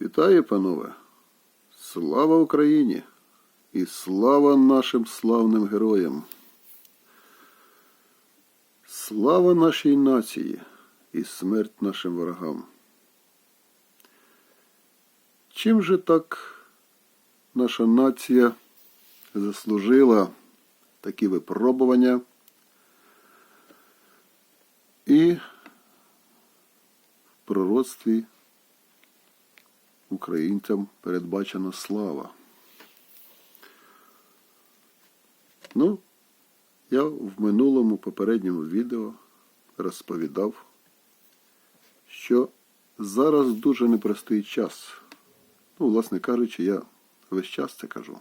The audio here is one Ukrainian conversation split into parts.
Вітаю, панове! Слава Україні! І слава нашим славним героям! Слава нашій нації і смерть нашим ворогам! Чим же так наша нація заслужила такі випробування і в пророцтві українцям передбачена слава. Ну, я в минулому попередньому відео розповідав, що зараз дуже непростий час. Ну, власне кажучи, я весь час це кажу.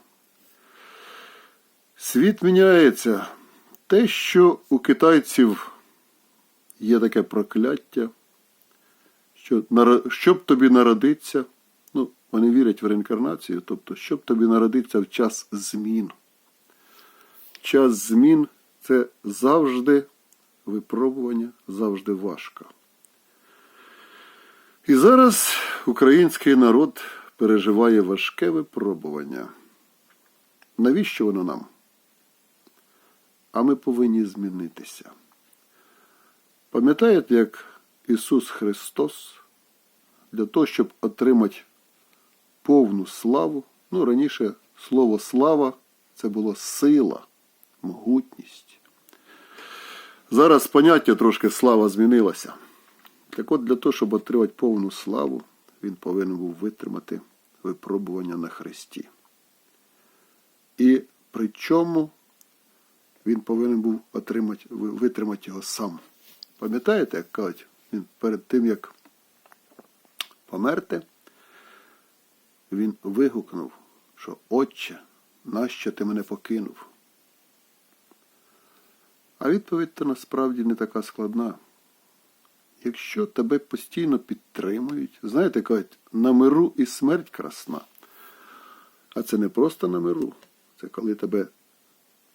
Світ міняється. Те, що у китайців є таке прокляття, що щоб тобі народитися, ну, вони вірять в реінкарнацію, тобто, щоб тобі народитися в час змін. Час змін це завжди випробування, завжди важко. І зараз український народ переживає важке випробування. Навіщо воно нам? А ми повинні змінитися. Пам'ятаєте, як Ісус Христос для того, щоб отримати повну славу, ну раніше слово слава це було сила, могутність. Зараз поняття трошки слава змінилося. Так от для того, щоб отримати повну славу, він повинен був витримати випробування на Христі. І при чому він повинен був отримати, витримати його сам. Пам'ятаєте, як кажуть, він перед тим, як померти, він вигукнув, що Отче, нащо ти мене покинув? А відповідь то насправді не така складна. Якщо тебе постійно підтримують, знаєте, кажуть, на миру і смерть красна. А це не просто на миру. Це коли тебе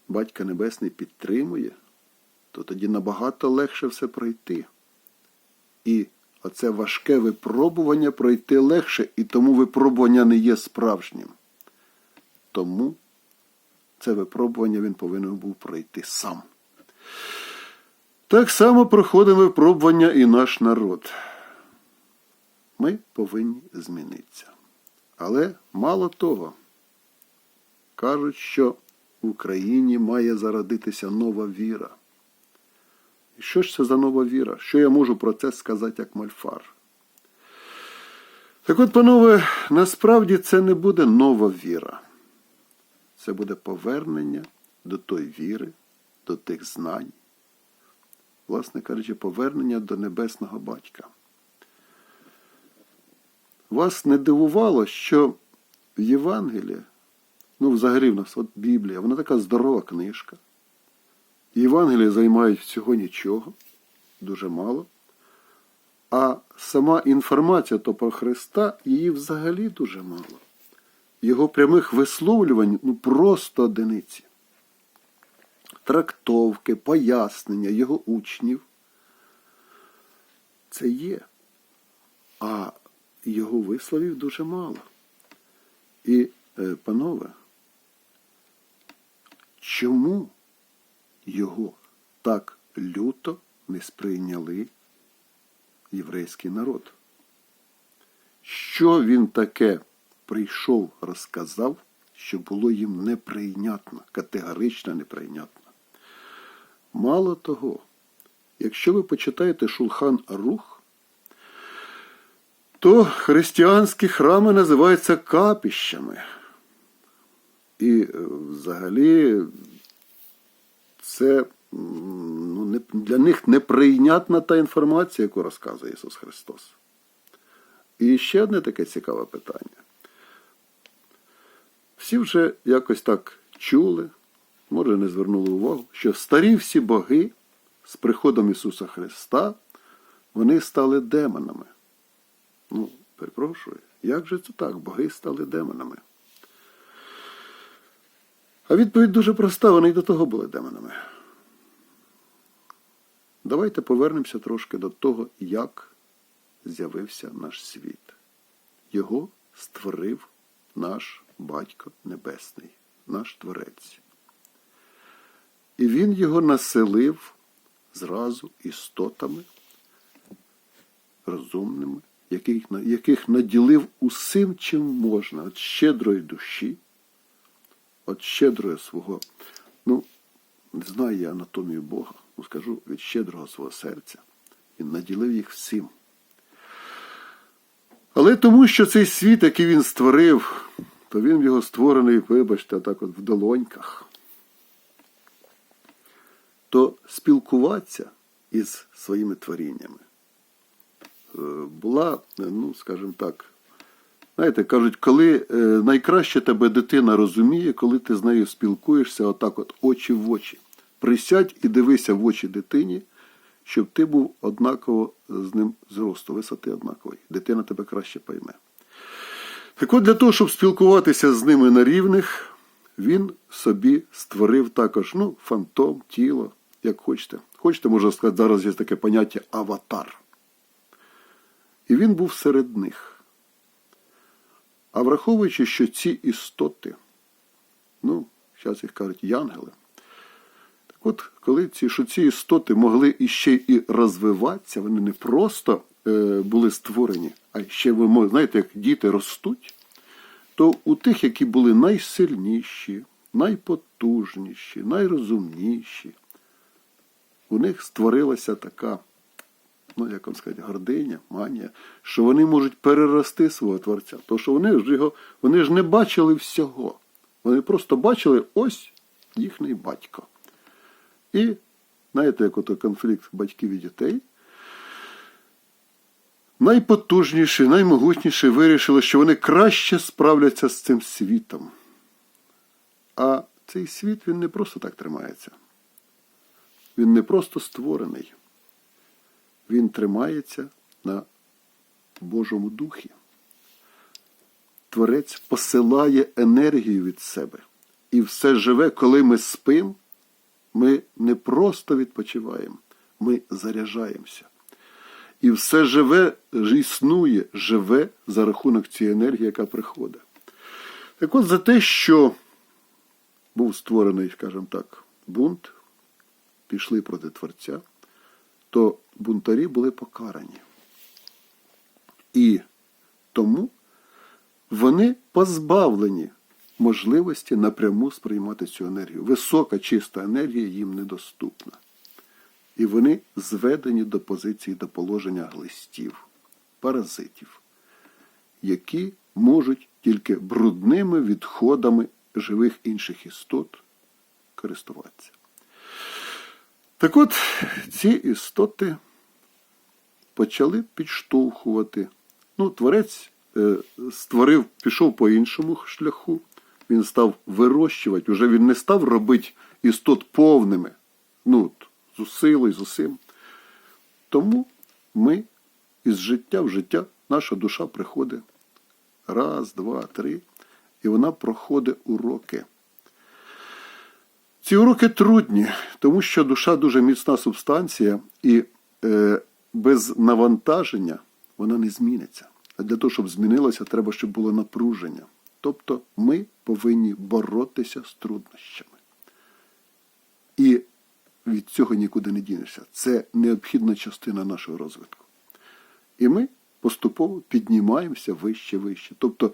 Батько Небесний підтримує, то тоді набагато легше все пройти. І оце важке випробування пройти легше, і тому випробування не є справжнім. Тому це випробування він повинен був пройти сам. Так само проходить випробування і наш народ. Ми повинні змінитися. Але мало того, кажуть, що в Україні має зародитися нова віра. Що ж це за нова віра? Що я можу про це сказати як мальфар? Так от, панове, насправді це не буде нова віра. Це буде повернення до тої віри, до тих знань. Власне кажучи, повернення до небесного батька. Вас не дивувало, що в Євангелії Ну, взагалі в нас от Біблія, вона така здорова книжка. Євангелії займають всього нічого, дуже мало. А сама інформація то про Христа її взагалі дуже мало. Його прямих висловлювань ну просто одиниці. Трактовки, пояснення його учнів. Це є. А його висловів дуже мало. І, е, панове, чому його так люто не сприйняли єврейський народ? Що він таке прийшов, розказав, що було їм неприйнятно, категорично неприйнятно? Мало того, якщо ви почитаєте Шулхан Рух, то християнські храми називаються капіщами. І е, взагалі це ну, не, для них неприйнятна та інформація, яку розказує Ісус Христос. І ще одне таке цікаве питання. Всі вже якось так чули, може не звернули увагу, що старі всі боги з приходом Ісуса Христа вони стали демонами. Ну, перепрошую, як же це так? Боги стали демонами. А відповідь дуже проста, вони й до того були демонами. Давайте повернемося трошки до того, як з'явився наш світ. його створив наш Батько Небесний, наш Творець. І він його населив зразу істотами розумними, яких, яких наділив усім, чим можна, від щедрої душі, від щедрої свого, ну, не знаю я анатомію Бога, ну скажу від щедрого свого серця. Він наділив їх всім. Але тому, що цей світ, який він створив, то він його створений, вибачте, так от в долоньках. То спілкуватися із своїми творіннями е, була, е, ну, скажімо так, знаєте, кажуть, коли е, найкраще тебе дитина розуміє, коли ти з нею спілкуєшся отак от очі в очі. Присядь і дивися в очі дитині, щоб ти був однаково з ним зросту, висоти однакової. Дитина тебе краще пойме. Так от для того, щоб спілкуватися з ними на рівних, він собі створив також ну, фантом, тіло, як хочете. Хочете, можна сказати, зараз є таке поняття аватар. І він був серед них. А враховуючи, що ці істоти, ну, зараз їх кажуть янголи, так от, коли ці, що ці істоти могли іще і розвиватися, вони не просто е, були створені, а ще ви знаєте, як діти ростуть, то у тих, які були найсильніші, найпотужніші, найрозумніші, у них створилася така, ну як вам сказати, гординя, манія, що вони можуть перерости свого творця. Тому що вони ж його, вони ж не бачили всього. Вони просто бачили ось їхній батько. І знаєте, як ото конфлікт батьків і дітей. Найпотужніші, наймогутніші вирішили, що вони краще справляться з цим світом. А цей світ він не просто так тримається. Він не просто створений. Він тримається на Божому духі. Творець посилає енергію від себе. І все живе, коли ми спимо, ми не просто відпочиваємо, ми заряджаємося. І все живе, існує, живе за рахунок цієї енергії, яка приходить. Так от за те, що був створений, скажімо так, бунт, пішли проти Творця, то бунтарі були покарані. І тому вони позбавлені можливості напряму сприймати цю енергію. Висока чиста енергія їм недоступна. І вони зведені до позиції до положення глистів, паразитів, які можуть тільки брудними відходами живих інших істот користуватися. Так от ці істоти почали підштовхувати. Ну, творець е, створив, пішов по іншому шляху. Він став вирощувати, уже він не став робити істот повними. Ну, з силою, з усім. Тому ми із життя в життя, наша душа приходить раз, два, три, і вона проходить уроки. Ці уроки трудні, тому що душа дуже міцна субстанція, і е, без навантаження вона не зміниться. А для того, щоб змінилося, треба, щоб було напруження. Тобто ми повинні боротися з труднощами. І від цього нікуди не дінешся. Це необхідна частина нашого розвитку. І ми поступово піднімаємося вище, вище. Тобто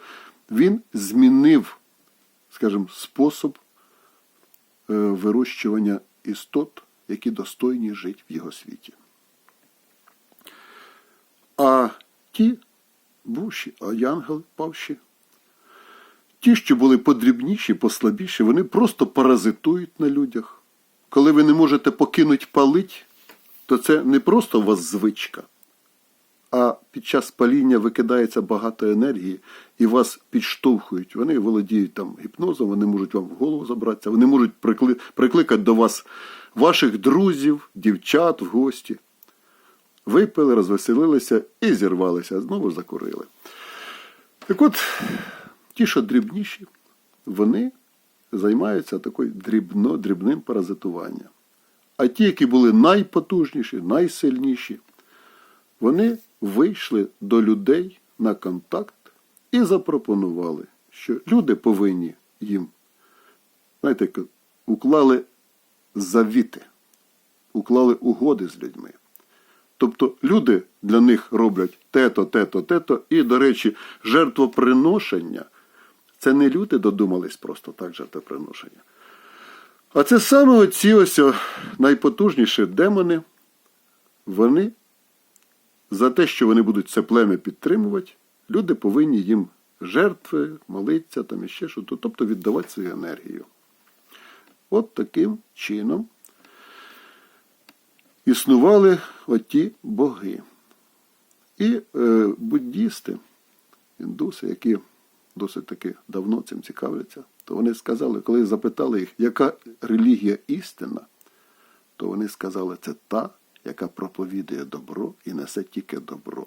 він змінив, скажімо, спосіб вирощування істот, які достойні жити в його світі. А ті буші, а янгели павші, ті, що були подрібніші, послабіші, вони просто паразитують на людях. Коли ви не можете покинути палить, то це не просто у вас звичка, а під час паління викидається багато енергії і вас підштовхують. Вони володіють там гіпнозом, вони можуть вам в голову забратися, вони можуть прикли... прикликати до вас ваших друзів, дівчат в гості. Випили, розвеселилися і зірвалися, знову закурили. Так от, ті, що дрібніші, вони займаються такою дрібно, дрібним паразитуванням. А ті, які були найпотужніші, найсильніші, вони вийшли до людей на контакт і запропонували, що люди повинні їм, знаєте, уклали завіти, уклали угоди з людьми. Тобто люди для них роблять те-то, те-то, те-то. І, до речі, жертвоприношення це не люди додумались просто так жертвоприношення. А це саме оці ось найпотужніші демони, вони за те, що вони будуть це плем'я підтримувати, люди повинні їм жертви, молитися, там і ще щось, тобто віддавати свою енергію. От таким чином існували оті боги. І е, буддісти, індуси, які досить таки давно цим цікавляться, то вони сказали, коли запитали їх, яка релігія істина, то вони сказали, це та, яка проповідує добро і несе тільки добро.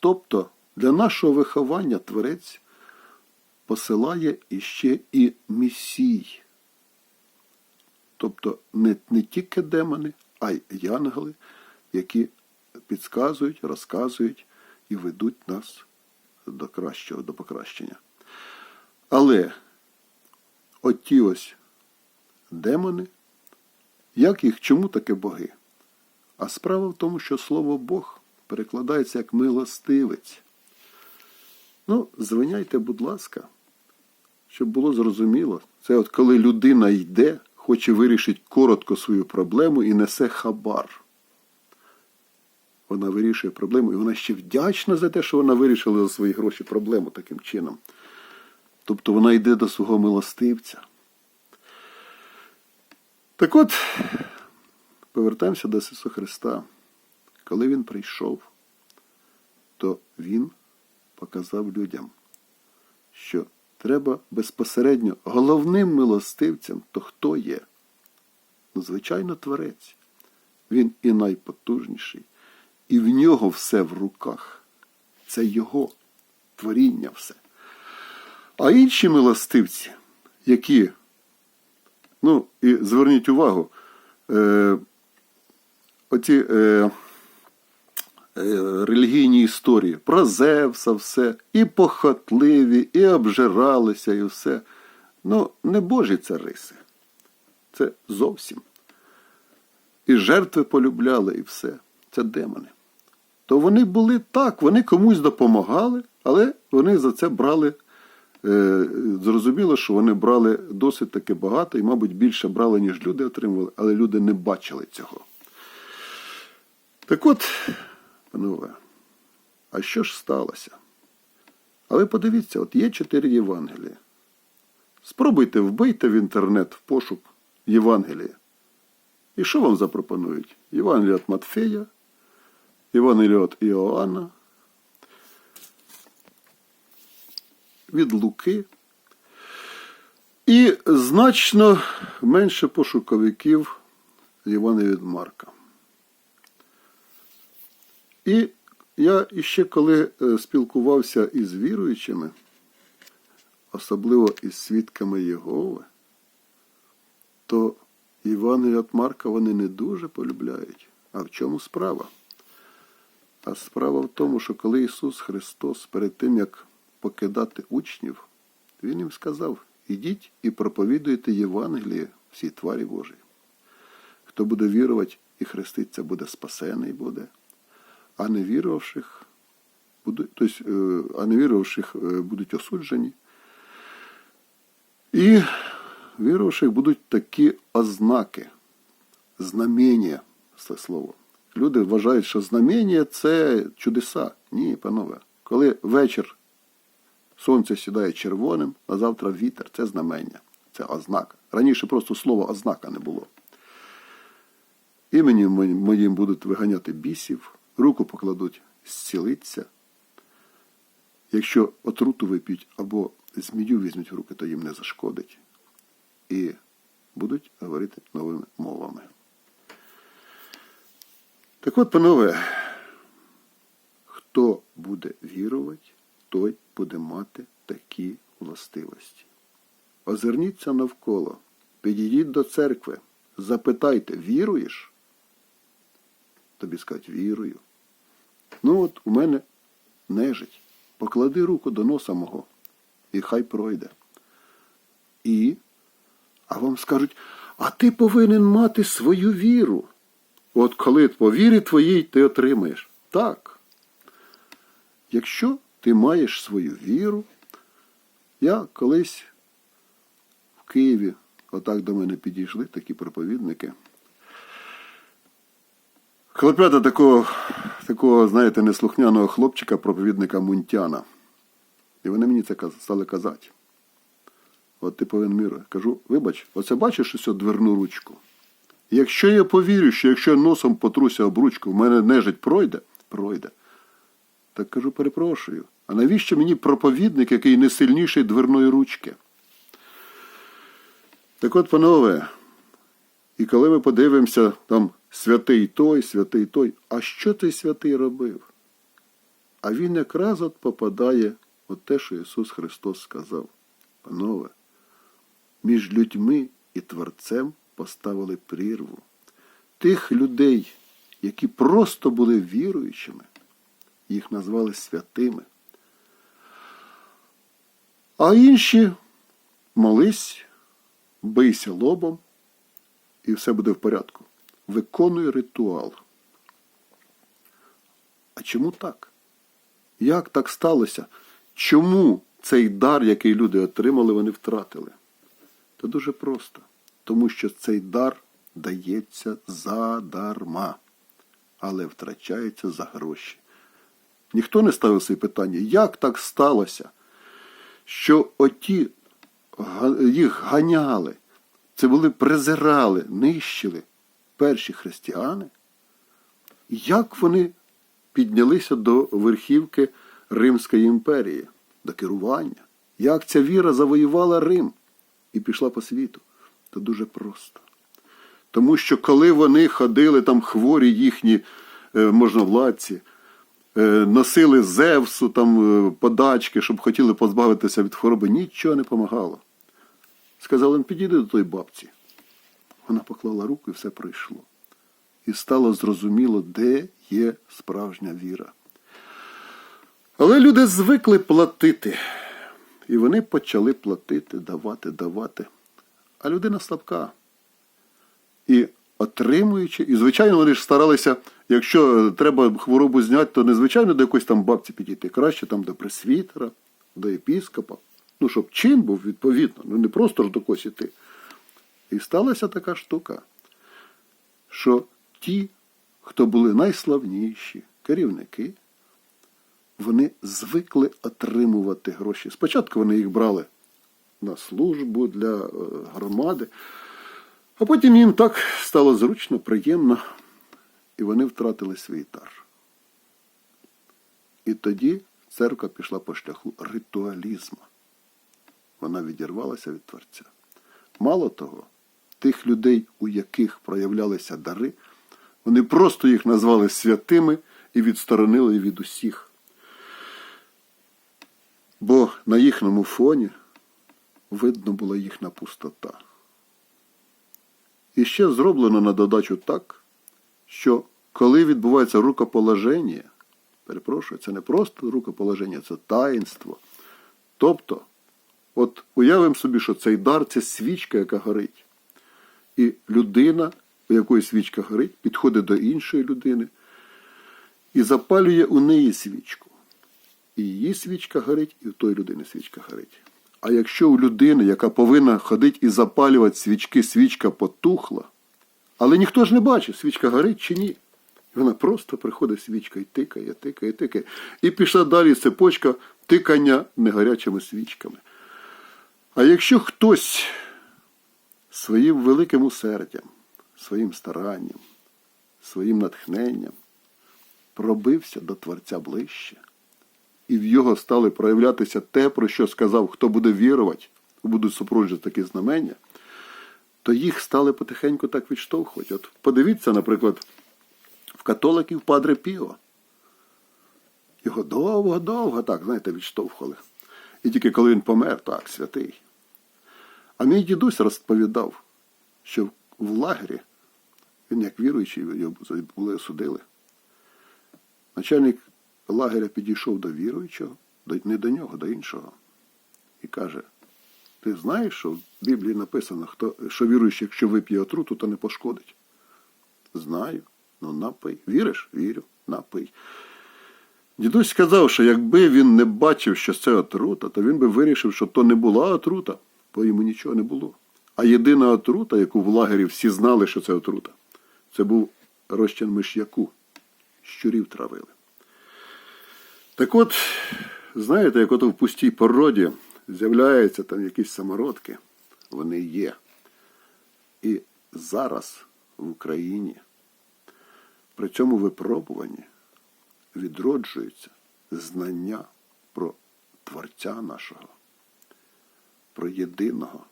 Тобто для нашого виховання Творець посилає іще і місій. Тобто не, не тільки демони, а й янголи, які підказують, розказують і ведуть нас до кращого, до покращення. Але оті ось демони, як їх, чому таке боги? А справа в тому, що слово Бог перекладається як милостивець. Ну, звиняйте, будь ласка, щоб було зрозуміло, це от коли людина йде, хоче вирішити коротко свою проблему і несе хабар. Вона вирішує проблему, і вона ще вдячна за те, що вона вирішила за свої гроші проблему таким чином. Тобто вона йде до свого милостивця. Так от, повертаємося до Ісуса Христа. Коли Він прийшов, то Він показав людям, що треба безпосередньо головним милостивцем, то хто є? Ну, звичайно, Творець. Він і найпотужніший, і в нього все в руках. Це його творіння все. А інші милостивці, які, ну, і зверніть увагу, е, оці е, е, релігійні історії про Зевса, все, і похотливі, і обжиралися, і все. Ну, не Божі це риси. Це зовсім. І жертви полюбляли, і все. Це демони. То вони були так, вони комусь допомагали, але вони за це брали. Е, Зрозуміло, що вони брали досить таки багато і, мабуть, більше брали, ніж люди отримували, але люди не бачили цього. Так от, панове, а що ж сталося? А ви подивіться, от є чотири Євангелія. Спробуйте вбийте в інтернет в пошук Євангелія. І що вам запропонують? Євангелія від Матфея, Євангелія від Іоанна, від Луки. І значно менше пошуковиків Євангелія від Марка. І я іще коли е, спілкувався із віруючими, особливо із свідками Єгови, то Євангелія від Марка вони не дуже полюбляють. А в чому справа? А справа в тому, що коли Ісус Христос перед тим, як покидати учнів, Він їм сказав: ідіть і проповідуйте Євангеліє всій тварі Божій. Хто буде вірувати і хреститься, буде спасений буде, а не вірувавших, тобто, е, а не вірувавших е, будуть осуджені. І вірувавших будуть такі ознаки, знамення, це слово. Люди вважають, що знамення це чудеса. Ні, панове. Коли вечір сонце сідає червоним, а завтра вітер це знамення, це ознака. Раніше просто слова ознака не було. Іменем моїм будуть виганяти бісів, руку покладуть, зцілиться. Якщо отруту вип'ють або змію візьмуть в руки, то їм не зашкодить. І будуть говорити новими мовами. Так от, панове, хто буде вірувати, той буде мати такі властивості. Озирніться навколо, підійдіть до церкви, запитайте, віруєш? Тобі скажуть, вірую. Ну от у мене нежить. поклади руку до носа мого, і хай пройде. І, а вам скажуть, а ти повинен мати свою віру. От коли по вірі твоїй ти отримаєш. Так. Якщо ти маєш свою віру, я колись в Києві, отак до мене підійшли такі проповідники. Хлопята такого, такого, знаєте, неслухняного хлопчика, проповідника Мунтяна. І вони мені це стали казати. От ти повинен міра. Кажу, вибач, оце бачиш ось дверну ручку? Якщо я повірю, що якщо я носом потруся об ручку, в мене нежить пройде, пройде. Так кажу, перепрошую. А навіщо мені проповідник, який не сильніший дверної ручки? Так от, панове, і коли ми подивимося, там святий той, святий той, а що той святий робив? А він якраз от попадає от те, що Ісус Христос сказав. Панове, між людьми і Творцем поставили прірву. Тих людей, які просто були віруючими, їх назвали святими. А інші молись, бийся лобом, і все буде в порядку. Виконуй ритуал. А чому так? Як так сталося? Чому цей дар, який люди отримали, вони втратили? Та дуже просто. Тому що цей дар дається задарма, але втрачається за гроші. Ніхто не ставив собі питання, як так сталося, що оті їх ганяли, це були презирали, нищили перші християни, як вони піднялися до верхівки Римської імперії, до керування, як ця віра завоювала Рим і пішла по світу. Це дуже просто. Тому що коли вони ходили там хворі їхні е, можновладці, носили Зевсу там е, подачки, щоб хотіли позбавитися від хвороби, нічого не помагало. Сказали, «Ну, підійди до тої бабці. Вона поклала руку і все пройшло. І стало зрозуміло, де є справжня віра. Але люди звикли платити. І вони почали платити, давати, давати. А людина слабка. І отримуючи, і звичайно, вони ж старалися, якщо треба хворобу зняти, то не звичайно до якоїсь там бабці підійти, краще там до пресвітера, до епіскопа. Ну, щоб чин був відповідно, ну не просто ж до когось іти. І сталася така штука, що ті, хто були найславніші керівники, вони звикли отримувати гроші. Спочатку вони їх брали на службу для е, громади, а потім їм так стало зручно, приємно, і вони втратили свій дар. І тоді церква пішла по шляху ритуалізму. Вона відірвалася від Творця. Мало того, тих людей, у яких проявлялися дари, вони просто їх назвали святими і відсторонили від усіх. Бо на їхньому фоні видно була їхня пустота. І ще зроблено на додачу так, що коли відбувається рукоположення, перепрошую, це не просто рукоположення, це таїнство. Тобто, от уявимо собі, що цей дар це свічка, яка горить. І людина, у якої свічка горить, підходить до іншої людини і запалює у неї свічку. І її свічка горить, і у тої людини свічка горить. А якщо у людини, яка повинна ходити і запалювати свічки, свічка потухла, але ніхто ж не бачить, свічка горить чи ні. І вона просто приходить свічка і тикає, тикає, тикає. І пішла далі цепочка тикання негарячими свічками. А якщо хтось своїм великим усердям, своїм старанням, своїм натхненням пробився до Творця ближче, і в його стали проявлятися те, про що сказав, хто буде вірувати, будуть супроводжувати такі знамення, то їх стали потихеньку так відштовхувати. От подивіться, наприклад, в католиків Падре Піо. Його довго-довго так, знаєте, відштовхували. І тільки коли він помер, так, святий. А мій дідусь розповідав, що в лагері, він як віруючий, його осудили. Начальник лагеря підійшов до віруючого, не до нього, до іншого. І каже: Ти знаєш, що в Біблії написано, хто, що віруючий, якщо вип'є отруту, то не пошкодить. Знаю, ну напий. Віриш? Вірю, напий. Дідусь сказав, що якби він не бачив, що це отрута, то він би вирішив, що то не була отрута, бо йому нічого не було. А єдина отрута, яку в лагері всі знали, що це отрута, це був розчин миш'яку. Щурів травили. Так от, знаєте, як ото в пустій породі з'являються там якісь самородки, вони є. І зараз в Україні при цьому випробуванні відроджується знання про Творця нашого, про єдиного.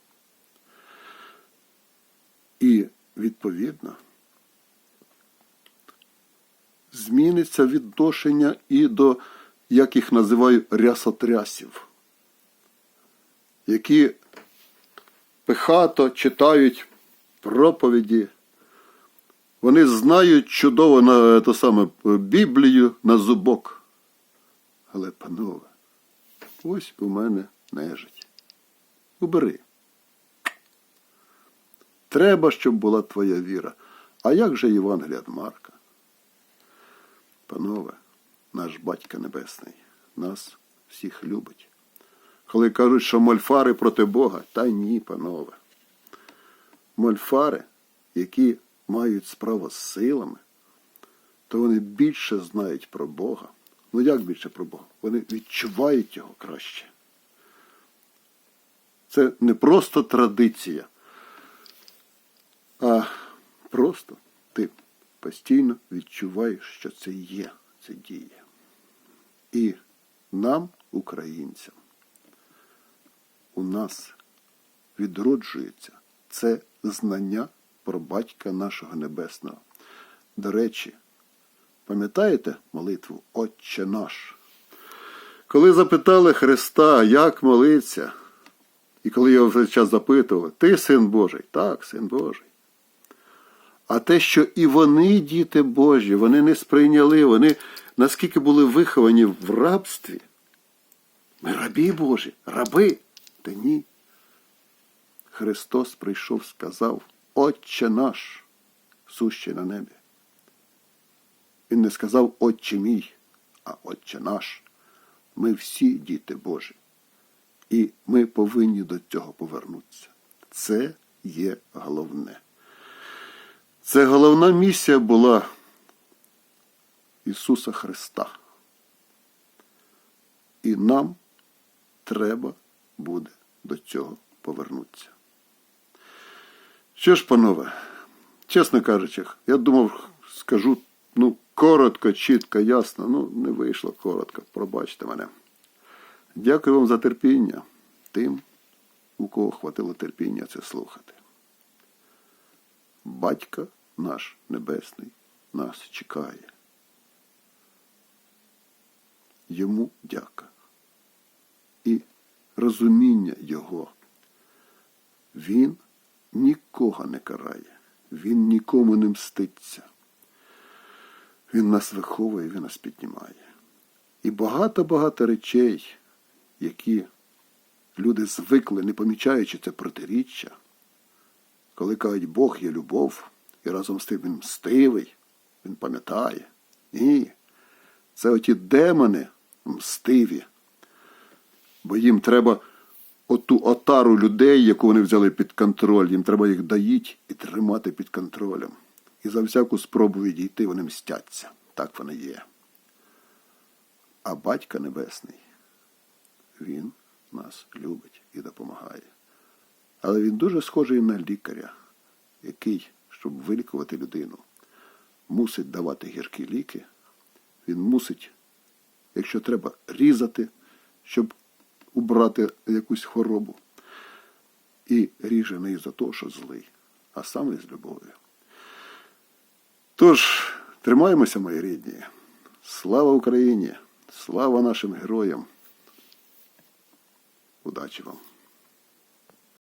І відповідно зміниться відношення і до, як їх називаю, рясотрясів, які пихато читають проповіді. Вони знають чудово на то саме Біблію на зубок. Але, панове, ось у мене нежить. Убери. Треба, щоб була твоя віра. А як же Євангелія від Марка? Панове, наш Батько Небесний нас всіх любить. Коли кажуть, що мольфари проти Бога, та ні, панове. Мольфари, які мають справу з силами, то вони більше знають про Бога. Ну як більше про Бога? Вони відчувають його краще. Це не просто традиція, а просто ти постійно відчуваєш, що це є, це діє. І нам, українцям, у нас відроджується це знання про батька нашого небесного. До речі, пам'ятаєте молитву Отче наш? Коли запитали Христа, як молиться, і коли його вже час запитували, ти син Божий? Так, син Божий. А те, що і вони, діти Божі, вони не сприйняли, вони наскільки були виховані в рабстві. Ми рабі Божі, раби. Та ні. Христос прийшов, сказав, Отче наш, сущий на небі. Він не сказав Отче мій, а Отче наш. Ми всі діти Божі. І ми повинні до цього повернутися. Це є головне. Це головна місія була Ісуса Христа. І нам треба буде до цього повернутися. Що ж, панове, чесно кажучи, я думав, скажу ну, коротко, чітко, ясно. Ну, не вийшло коротко, пробачте мене. Дякую вам за терпіння тим, у кого хватило терпіння це слухати. Батько наш Небесний нас чекає. Йому дяка. І розуміння Його. Він нікого не карає, Він нікому не мститься. Він нас виховує, він нас піднімає. І багато-багато речей, які люди звикли, не помічаючи це протиріччя, коли кажуть, Бог є любов, і разом з тим він мстивий, він пам'ятає. Ні. Це оті демони мстиві. Бо їм треба оту отару людей, яку вони взяли під контроль, їм треба їх доїть і тримати під контролем. І за всяку спробу відійти вони мстяться. Так воно є. А Батько Небесний, Він нас любить і допомагає. Але він дуже схожий на лікаря, який, щоб вилікувати людину, мусить давати гіркі ліки. Він мусить, якщо треба, різати, щоб убрати якусь хворобу. І ріже не із-за те, що злий, а саме із любов'ю. Тож, тримаємося, мої рідні. Слава Україні! Слава нашим героям! Удачі вам!